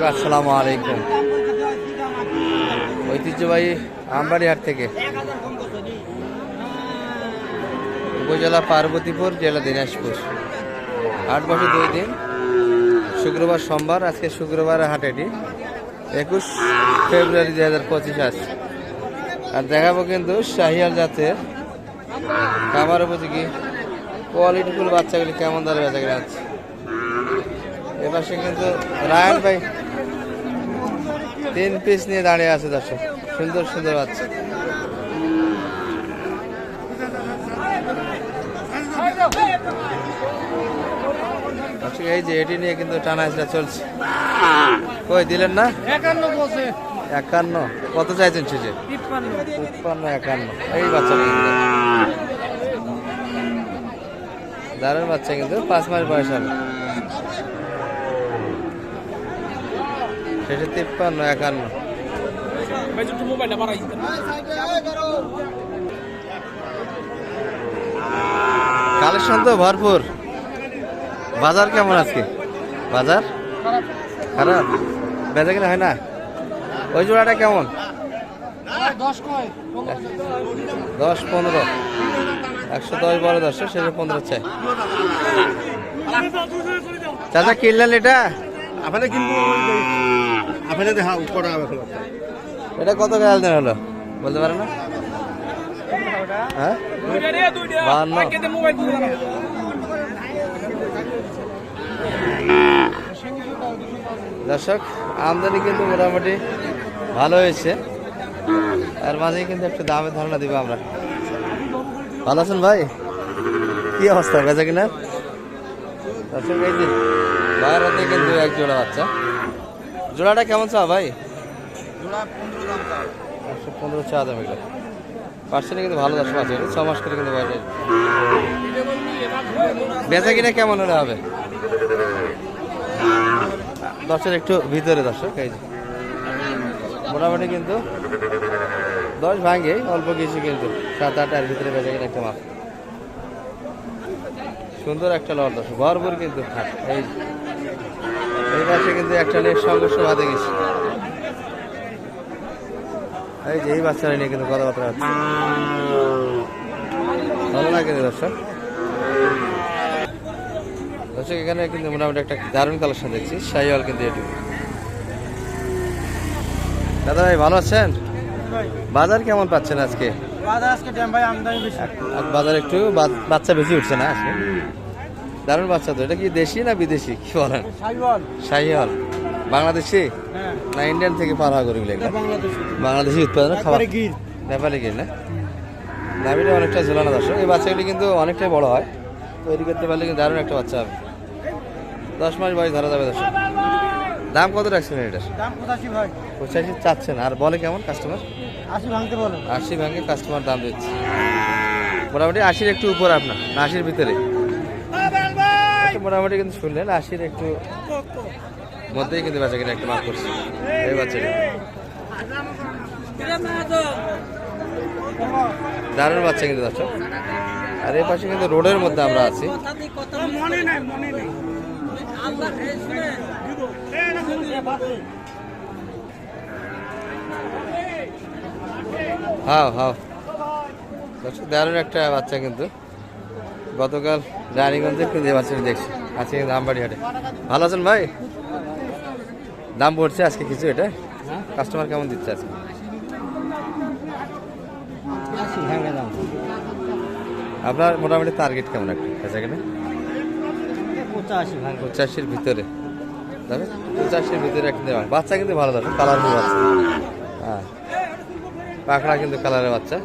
দর্শক, আসসালামু আলাইকুম। ঐতিহ্যবাহী আমবাড়িহাট থেকে উপজেলা পার্বতীপুর, জেলা দিনাজপুর। আট বছর দুই দিন। শুক্রবার সোমবার, আজকে শুক্রবার হাটেটি একুশ ফেব্রুয়ারি দুই হাজার পঁচিশ আসছে আর দেখাবো কিন্তু শাহিয়াল জাতের কামার উপযোগী কোয়ালিটিফুল বাচ্চাগুলি কেমন দরে বেচা কিনা হচ্ছে। এপাশে কিন্তু রায়ন ভাই তিন পিস নিয়ে দাঁড়িয়ে আছে দর্শক। সুন্দর সুন্দর বাচ্চা। এই যে এটি নিয়ে কিন্তু টানা হেঁচড়া চলছে। কই দিলেন না? একান্ন কত চাইছেন সেজে তিপ্পান্ন। একান্ন। এই বাচ্চা দারুণ বাচ্চা কিন্তু পাঁচ মাস বয়স হবে। সেটা তিপ্পান্ন, একান্ন। কালেকশন তো ভরপুর। বাজার কেমন আজকে? বাজার? খারাপ। বেচা কিনা হয় না? ওই জোড়াটা কেমন? দশ, পনেরো। একশো দশ বারো দশশো সেটা পনেরো চাই। চাচা, কিনলেন এটা? আপনাদের কিন্তু এটা কত গাল দেন হলো? বলতে পারে না? হ্যাঁ? দর্শক, আমদানি কিন্তু মোটামুটি ভালো হয়েছে। আর মাঝে কিন্তু একটু দামের ধারণা দিব আমরা। ভালো আছেন ভাই? কি অবস্থা, বেচা কিনা? দর্শক, এই যে বাইরের হাতে কিন্তু এক জোড়া বাচ্চা। জোড়াটা কেমন চা ভাই? একশো পনেরো চা দাম এগুলো। পার্সেন্টে কিন্তু ভালো দর্শক আছে ছ মাস করে কিন্তু বাইরে বেচা কিনা কেমন হলে হবে? দশের একটু ভিতরে দর্শক এই মোটামুটি কিন্তু দশ ভাঙে অল্প কিছু কিন্তু। সাত আট এর ভিতরে বেঁচে গেলে একটা মাছ সুন্দর একটা লড় দর্শক ভরপুর কিন্তু এই। এই পাশে কিন্তু একটা নিয়ে সংঘর্ষ বাঁধে গেছে। এই যে এই বাচ্চারা নিয়ে কিন্তু কথাবার্তা হচ্ছে। ভালো লাগে দর্শক? দর্শক এখানে কিন্তু মোটামুটি একটা দারুণ কালেকশন দেখছি। শাহিওয়াল কিন্তু এটি। দাদা ভাই ভালো আছেন? বাজার কেমন পাচ্ছেন আজকে? বাজার আজকে ভাই আমদানি বেশি। বাজার একটু বাচ্চা বেশি উঠছে না আজকে? দারুণ বাচ্চা তো। এটা কি দেশি না বিদেশি? কি বলেন? শাহিওয়াল বাংলাদেশি? হ্যাঁ। না ইন্ডিয়ান থেকে পার এটা বাংলাদেশি। উৎপাদন খাবার? নেপালি গির। না? নামিটা অনেকটা ঝোলানো দর্শক। এই বাচ্চাগুলি কিন্তু অনেকটাই বড় হয়। তৈরি করতে পারলে কিন্তু দারুণ একটা বাচ্চা হবে। দশ মাস বয়স ধরা যাবে দর্শক। দাম কত রাখছেন এটার দাম পঁচাশি চাচ্ছেন। আর বলে কেমন কাস্টমার আশি ভাঙতে বলো। আশি ভাঙে কাস্টমার দাম দিচ্ছে। মোটামুটি আশির একটু উপর আপনার না আশির ভিতরে। মোটামুটি কিন্তু শুনলেন, আশির একটু মধ্যেই কিন্তু বাচ্চা কিনা একটা মাফ করছে। এই বাচ্চাটা। দারুণ বাচ্চা কিন্তু দর্শক আর এই পাশে কিন্তু রোডের মধ্যে আমরা আছি। হাও হাও। দর্শক দারুণ একটা বাচ্চা কিন্তু। গতকাল রানীগঞ্জে কিন্তু এই দেখছি। আজকে কিন্তু আমবাড়ি হাটে ভালো আছেন ভাই? দাম পড়ছে আজকে কিছু এটা? কাস্টমার কেমন দিচ্ছে আজকে? আপনার মোটামুটি টার্গেট কেমন একটা? ভাঙে পঁচাশির ভিতরে। তবে পঁচাশির ভিতরে দেওয়া বাচ্চা কিন্তু ভালো কালারফুল বাচ্চা। হ্যাঁ। পাখড়া কিন্তু কালারের বাচ্চা।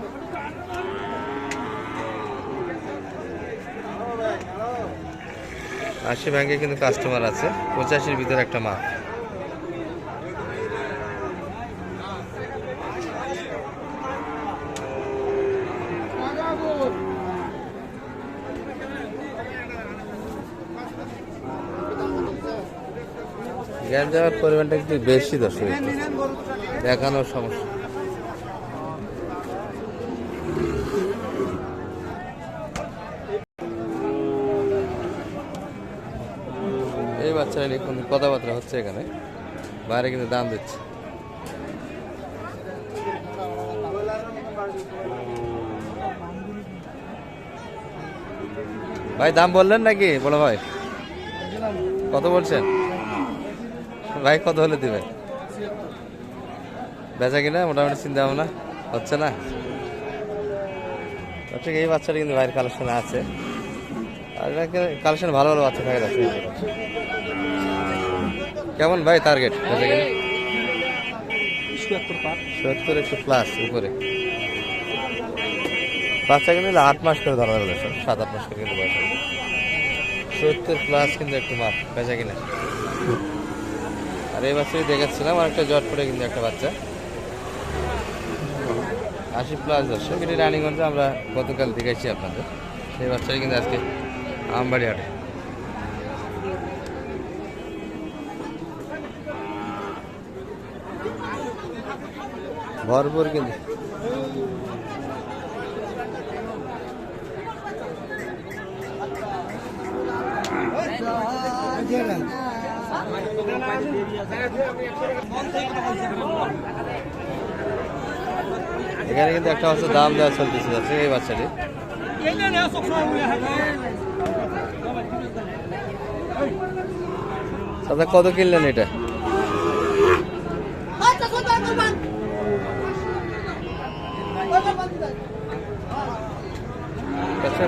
আশি ব্যাংকে কিন্তু কাস্টমার আছে। পঁচাশির ভিতরে একটা মা। জ্ঞান দেওয়ার পরিমাণটা একটু বেশি দর্শক। দেখানোর সমস্যা। এই বাচ্চারা কোন কথাবার্তা হচ্ছে এখানে। বাইরে কিন্তু দাম দিচ্ছে। ভাই, দাম বললেন নাকি বলো ভাই? কত বলছেন? ভাই, কত হলে দিবেন? বেচা কিনা? মোটামুটি চিন্তা ভাবনা হচ্ছে না। ঠিক এই বাচ্চাটা কিন্তু ভাইয়ের কালেকশন আছে। আর কালেকশন ভালো ভালো বাচ্চা থাকে যাচ্ছে কেমন ভাই টার্গেট সত্তর একটু প্লাস উপরে। বাচ্চা কিন্তু আট মাস করে ধরা যাবে সাত আট মাস করে কিন্তু বয়স। সত্তর প্লাস কিন্তু একটু মাপ বেচা কিনা। আর এই বাচ্চাই দেখাচ্ছিলাম আর একটা জট পড়ে কিন্তু একটা বাচ্চা। আশি প্লাস দর্শক এটি রানিগঞ্জে আমরা গতকাল দেখাইছি আপনাদের। সেই বাচ্চাই কিন্তু আজকে আমবাড়ি হাটে ভরপুর কিন্তু। এখানে কিন্তু একটা হচ্ছে দাম দেওয়া চলতেছে যাচ্ছে এই বাচ্চাটি। দাদা কত কিনলেন এটা?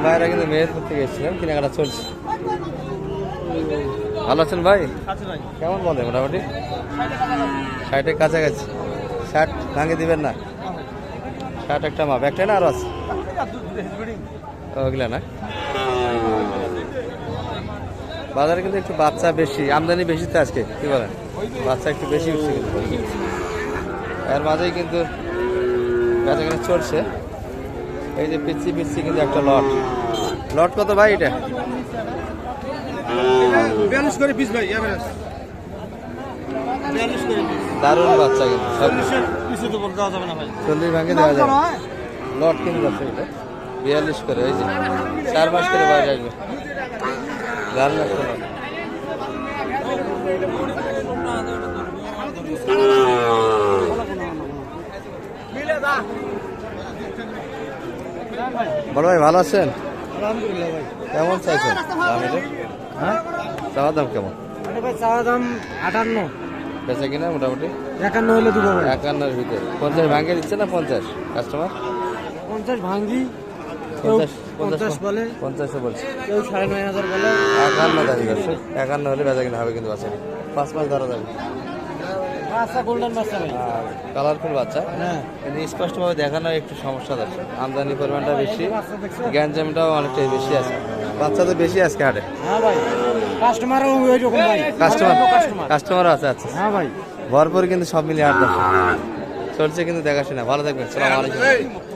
ভাইরা কিন্তু মেহেরপুর থেকে এসেছিলাম কেনাকাটা চলছে। ভালো আছেন ভাই? কেমন বলে মোটামুটি? ষাটের কাছাকাছি। ষাট ভাঙে দিবেন না? ষাট একটা মাপ। একটা না আরও আছে? ওগুলা না? বাজারে কিন্তু একটু বাচ্চা বেশি আমদানি বেশি তো আজকে কি বলেন? বাচ্চা একটু বেশি উঠছে কিন্তু। এর মাঝেই কিন্তু বেচাকেনা চলছে। এই যে পিচ্ছি পিচ্ছি কিন্তু একটা লট। লট কত ভাই এটা? দারুণ বাচ্চা কিন্তু। চল্লিশ ভাঙে দেওয়া যাবে। লট কিন্তু এটা। বিয়াল্লিশ করে ওই যে চার মাস করে বাইরে আসবে বড় ভাই ভালো আছেন? আলহামদুলিল্লাহ ভাই কেমন চাইছেন হ্যাঁ? চাওয়ার দাম কেমন? ভাই চাওয়া দাম আটান্ন। বেচা কিনা মোটামুটি? একান্ন হলে ভাই। একান্নর ভিতরে। পঞ্চাশ ভাঙে দিচ্ছে না পঞ্চাশ? কাস্টমার? পঞ্চাশ ভাঙ্গি পঞ্চাশ পঞ্চাশ বলে পঞ্চাশে বলছে। কেউ সাড়ে নয় হাজার বলে। একান্ন দাবি করছে। একান্ন হলে বেচা কিনা হবে কিন্তু বাচ্চা পাঁচ মাস ধরা যাবে। কালারফুল বাচ্চা হ্যাঁ। কিন্তু স্পষ্টভাবে দেখানো একটু সমস্যা আছে আমদানি পরিমাণটা বেশি গ্যাঞ্জামটাও অনেকটাই বেশি আছে। বাচ্চা তো বেশি আজকে হাটে। হ্যাঁ ভাই। কাস্টমারও ওই রকম ভাই। কাস্টমার কাস্টমার কাস্টমারও আছে আচ্ছা। হ্যাঁ ভাই। ভরপুর কিন্তু সব মিলিয়ে দশ। চলছে কিন্তু দেখাশোনা। ভালো থাকবেন। সালাম আলাইকুম।